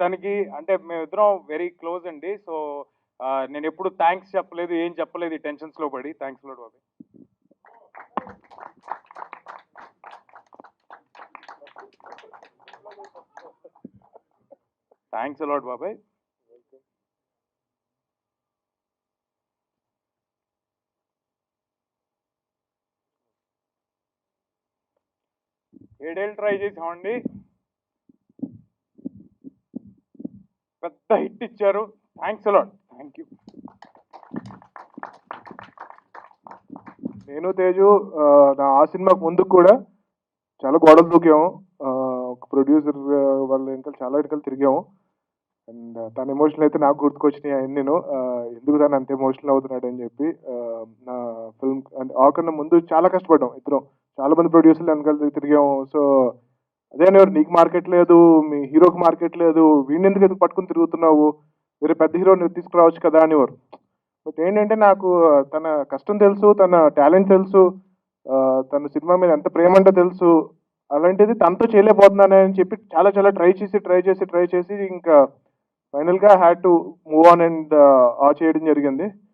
తనకి అంటే మేమిద్దరం వెరీ క్లోజ్ అండి. సో నేను ఎప్పుడు థ్యాంక్స్ చెప్పలేదు ఏం చెప్పలేదు ఈ టెన్షన్స్లో పడి. థ్యాంక్స్ లోడ్ బాబాయ్ థ్యాంక్స్ అలాట్ బాబాయ్. ఏడేళ్ళు ట్రై చేసామండి. పెద్ద హిట్ ఇచ్చారు. థ్యాంక్స్ అలాట్ థ్యాంక్ యూ నేను తేజు ఆ, నా ఆ సినిమాకు ముందు కూడా చాలా గోడలు దూకాము. ఒక ప్రొడ్యూసర్ వాళ్ళ వెనకాల చాలా వెనకాల తిరిగాము. అండ్ తన ఎమోషనల్ అయితే నాకు గుర్తుకొచ్చినాయి ఆయన నేను ఎందుకు తను అంత ఎమోషనల్ అవుతున్నాడు అని చెప్పి నా ఫిల్మ్ అంటే ఆ కన్నా ముందు చాలా కష్టపడ్డాం ఇద్దరం. చాలా మంది ప్రొడ్యూసర్లు వెనకాల తిరిగాము. సో అదే అనేవారు నీకు మార్కెట్ లేదు మీ హీరోకి మార్కెట్ లేదు వీడిని ఎందుకు ఎందుకు పట్టుకుని తిరుగుతున్నావు? వేరే పెద్ద హీరోని తీసుకురావచ్చు కదా అనేవారు. బట్ ఏంటంటే నాకు తన కష్టం తెలుసు తన టాలెంట్ తెలుసు తన సినిమా మీద ఎంత ప్రేమ అంటే తెలుసు అలాంటిది తనతో చేయలేకపోతున్నాను అని చెప్పి చాలా చాలా ట్రై చేసి ట్రై చేసి ట్రై చేసి ఇంకా ఫైనల్గా had to move on and ఆ చేయడం జరిగింది.